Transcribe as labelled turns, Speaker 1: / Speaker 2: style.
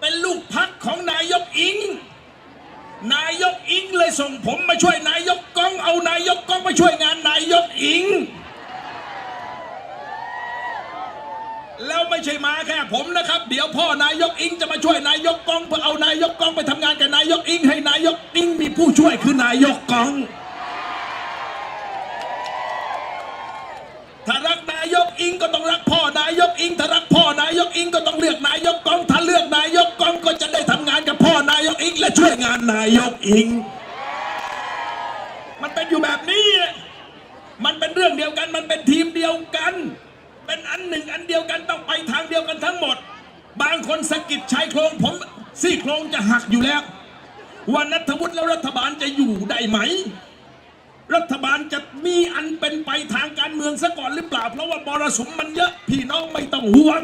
Speaker 1: เป็นลูกพักของนายกอิง นายกอิงเลยส่งผมมาช่วยนายกก้องเอานายกก้องมาช่วยงานนายกอิง แล้วไม่ใช่มาแค่ผมนะครับ เดี๋ยวพ่อนายกอิงจะมาช่วยนายกก้องเพื่อเอานายกก้องไปทำงานกับนายกอิง ให้นายกอิงมีผู้ช่วยคือนายกก้องถ้ารักนายกอิงก็ต้องรักพ่อ กอิงและช่วยงานนายกอิง มันเป็นอยู่แบบนี้ มันเป็นเรื่องเดียวกัน มันเป็นทีมเดียวกัน เป็นอันหนึ่งอันเดียวกันต้องไปทางเดียวกันทั้งหมด บางคนสะกิดชายโครงผมซี่โครงจะหักอยู่แล้ววันนัทวุฒิแล้วรัฐบาลจะอยู่ได้ไหม รัฐบาลจะมีอันเป็นไปทางการเมืองซะก่อนหรือเปล่า เพราะว่าบรสุมมันเยอะ พี่น้องไม่ต้องห่วง